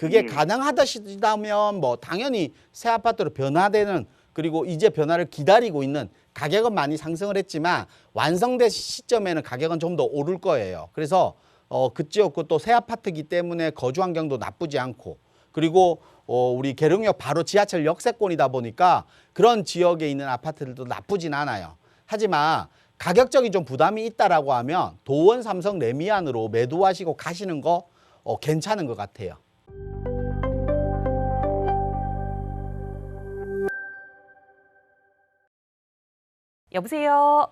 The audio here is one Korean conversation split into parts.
그게 예. 가능하다시다면 뭐 당연히 새 아파트로 변화되는 그리고 이제 변화를 기다리고 있는 가격은 많이 상승을 했지만 완성된 시점에는 가격은 좀 더 오를 거예요. 그래서 어, 그 지역구 또 새 아파트이기 때문에 거주 환경도 나쁘지 않고 그리고 어, 우리 계룡역 바로 지하철 역세권이다 보니까 그런 지역에 있는 아파트들도 나쁘진 않아요. 하지만 가격적인 좀 부담이 있다라고 하면 도원 삼성 레미안으로 매도하시고 가시는 거 어, 괜찮은 것 같아요. 여보세요.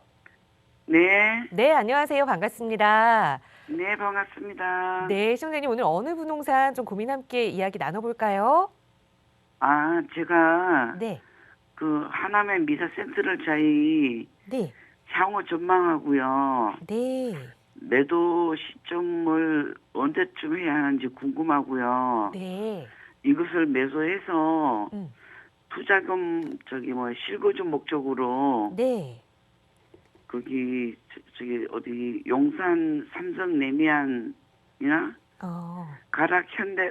네, 네, 안녕하세요. 반갑습니다. 네, 반갑습니다. 네, 시청자님 오늘 어느 부동산 좀 고민 함께 이야기 나눠볼까요? 아, 제가 네, 그 하남의 미사 센트럴 자이 네, 향후 전망하고요. 네, 매도 시점을 언제쯤 해야 하는지 궁금하고요. 네. 이것을 매수해서 음. 투자금 저기 뭐 실거주 목적으로 네. 거기 저- 저기 어디 용산 삼성 레미안이나 어, 가락 현대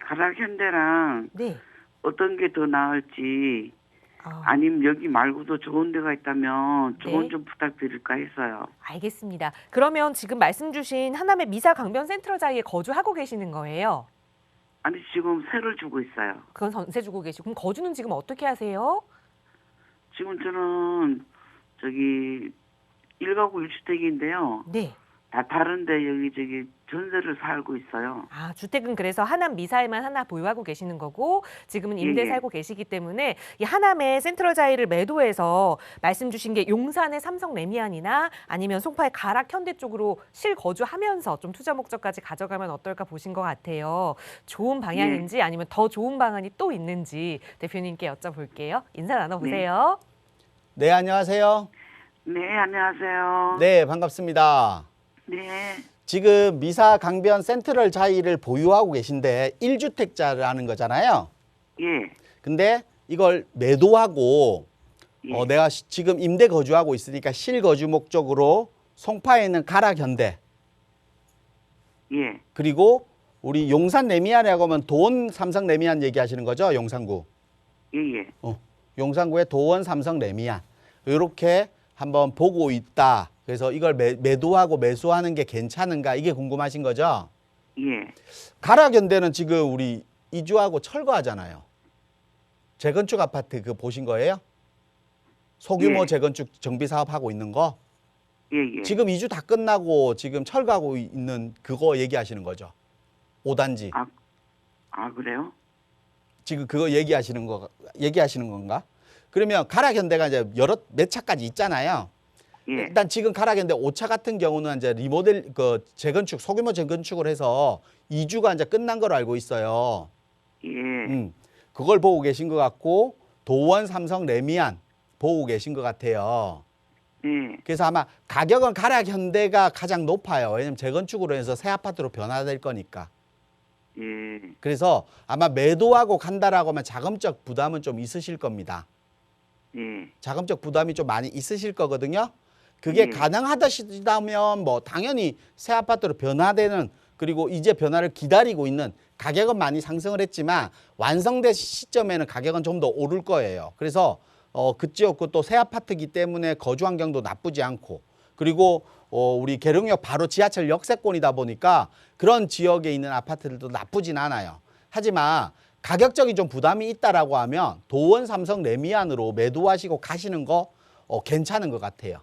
가락 현대랑 네. 어떤 게 더 나을지 어, 아니면 여기 말고도 좋은 데가 있다면 조언 네. 좀 부탁드릴까 했어요. 알겠습니다. 그러면 지금 말씀 주신 하남의 미사 강변 센트럴 자리에 거주하고 계시는 거예요? 아니 지금 세를 주고 있어요. 그건 전세 주고 계시고 그럼 거주는 지금 어떻게 하세요? 지금 저는 저기 일가구 일주택인데요. 네. 다 다른데 여기 저기 전세를 살고 있어요. 아, 주택은 그래서 하남 미사에만 하나 보유하고 계시는 거고 지금은 임대 예, 예. 살고 계시기 때문에 이 하남의 센트럴 자이를 매도해서 말씀 주신 게 용산의 삼성 레미안이나 아니면 송파의 가락 현대 쪽으로 실거주하면서 좀 투자 목적까지 가져가면 어떨까 보신 것 같아요. 좋은 방향인지 아니면 더 좋은 방안이 또 있는지 대표님께 여쭤볼게요. 인사 나눠보세요. 네, 안녕하세요. 네, 안녕하세요. 네, 반갑습니다. 네, 지금 미사 강변 센트럴 자이를 보유하고 계신데 1주택자라는 거잖아요. 예, 근데 이걸 매도하고 예. 어, 내가 시- 지금 임대 거주하고 있으니까 실거주 목적으로 송파에 있는 가락 현대 예, 그리고 우리 용산 레미안이라고 하면 도원 삼성 레미안 얘기하시는 거죠? 용산구. 예, 예. 어, 용산구의 도원 삼성 레미안. 이렇게 한번 보고 있다. 그래서 이걸 매, 매도하고 매수하는 게 괜찮은가 이게 궁금하신 거죠? 예, 가락 현대는 지금 우리 이주하고 철거하잖아요. 재건축 아파트 그 보신 거예요? 소규모 예. 재건축 정비 사업 하고 있는 거? 예, 예. 지금 이주 다 끝나고 지금 철거하고 있는 그거 얘기하시는 거죠. 5단지. 아, 아 그래요? 지금 그거 얘기하시는 거 얘기하시는 건가? 그러면 가락 현대가 이제 여러 몇 차까지 있잖아요. 예, 일단 지금 가락 현대 5차 같은 경우는 이제 리모델 그 재건축 소규모 재건축을 해서 2주가 이제 끝난 걸로 알고 있어요. 예, 음. 그걸 보고 계신 것 같고 도원 삼성 레미안 보고 계신 것 같아요. 예, 그래서 아마 가격은 가락 현대가 가장 높아요. 왜냐면 재건축으로 해서 새 아파트로 변화될 거니까. 예, 그래서 아마 매도하고 간다라고 하면 자금적 부담은 좀 있으실 겁니다. 예, 자금적 부담이 좀 많이 있으실 거거든요. 그게 예. 가능하다시다면 뭐 당연히 새 아파트로 변화되는 그리고 이제 변화를 기다리고 있는 가격은 많이 상승을 했지만 완성된 시점에는 가격은 좀 더 오를 거예요. 그래서 어, 그 지역구 또 새 아파트이기 때문에 거주 환경도 나쁘지 않고 그리고 어, 우리 계룡역 바로 지하철 역세권이다 보니까 그런 지역에 있는 아파트들도 나쁘진 않아요. 하지만 가격적인 좀 부담이 있다라고 하면 도원 삼성 레미안으로 매도하시고 가시는 거 어, 괜찮은 것 같아요.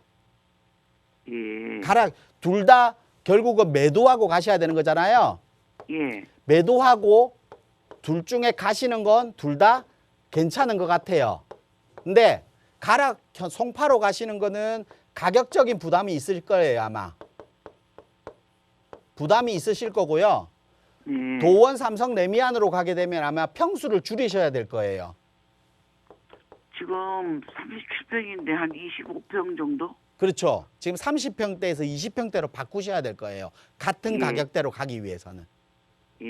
예, 가락 둘 다 결국은 매도하고 가셔야 되는 거잖아요. 예, 매도하고 둘 중에 가시는 건 둘 다 괜찮은 것 같아요. 근데 가락 현- 송파로 가시는 거는 가격적인 부담이 있을 거예요 아마. 부담이 있으실 거고요. 예. 도원 삼성 레미안으로 가게 되면 아마 평수를 줄이셔야 될 거예요. 지금 37평인데 한 25평 정도? 그렇죠. 지금 30평대에서 20평대로 바꾸셔야 될 거예요. 같은 예. 가격대로 가기 위해서는. 예.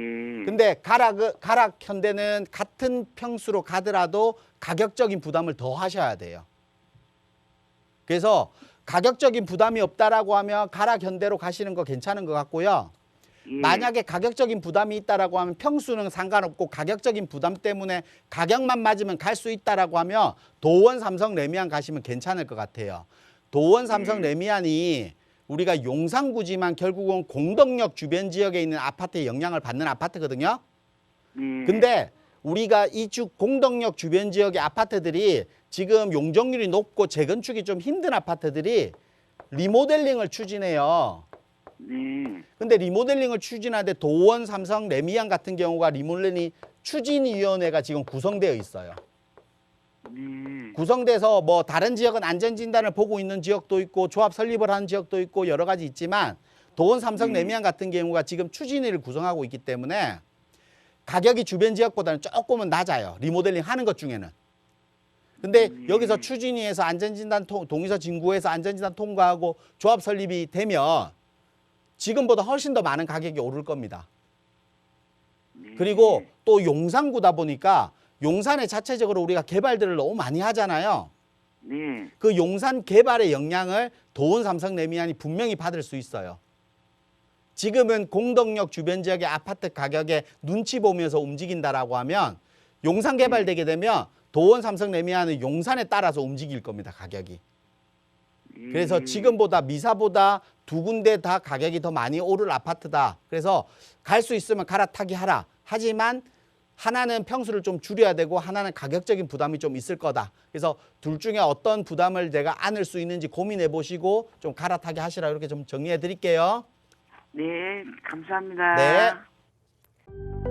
근데 가락 가락 현대는 같은 평수로 가더라도 가격적인 부담을 더 하셔야 돼요. 그래서 가격적인 부담이 없다라고 하면 가락 현대로 가시는 거 괜찮은 것 같고요. 예. 만약에 가격적인 부담이 있다라고 하면 평수는 상관없고 가격적인 부담 때문에 가격만 맞으면 갈 수 있다라고 하면 도원 삼성 레미안 가시면 괜찮을 것 같아요. 도원 삼성 레미안이 우리가 용산구지만 결국은 공덕역 주변 지역에 있는 아파트의 영향을 받는 아파트거든요. 네. 근데 우리가 이주 공덕역 주변 지역의 아파트들이 지금 용적률이 높고 재건축이 좀 힘든 아파트들이 리모델링을 추진해요. 네. 근데 리모델링을 추진하는데 도원, 삼성, 레미안 같은 경우가 리모델링 추진위원회가 지금 구성되어 있어요. 네. 구성돼서 뭐 다른 지역은 안전진단을 보고 있는 지역도 있고 조합 설립을 하는 지역도 있고 여러 가지 있지만 도원, 삼성, 레미안 같은 경우가 지금 추진위를 구성하고 있기 때문에 가격이 주변 지역보다는 조금은 낮아요. 리모델링 하는 것 중에는. 근데 음. 여기서 추진위에서 안전진단 통, 동의서 진구해서 안전진단 통과하고 조합 설립이 되면 지금보다 훨씬 더 많은 가격이 오를 겁니다. 네. 그리고 또 용산구다 보니까 용산에 자체적으로 우리가 개발들을 너무 많이 하잖아요. 네. 그 용산 개발의 영향을 도원 삼성 레미안이 분명히 받을 수 있어요. 지금은 공덕역 주변 지역의 아파트 가격에 눈치 보면서 움직인다라고 하면 용산 개발되게 되면 도원 삼성 레미안은 용산에 따라서 움직일 겁니다. 가격이. 그래서 예. 지금보다 미사보다 두 군데 다 가격이 더 많이 오를 아파트다. 그래서 갈 수 있으면 갈아타기 하라. 하지만 하나는 평수를 좀 줄여야 되고 하나는 가격적인 부담이 좀 있을 거다. 그래서 둘 중에 어떤 부담을 내가 안을 수 있는지 고민해 보시고 좀 갈아타기 하시라 이렇게 좀 정리해 드릴게요. 네. 감사합니다. 네.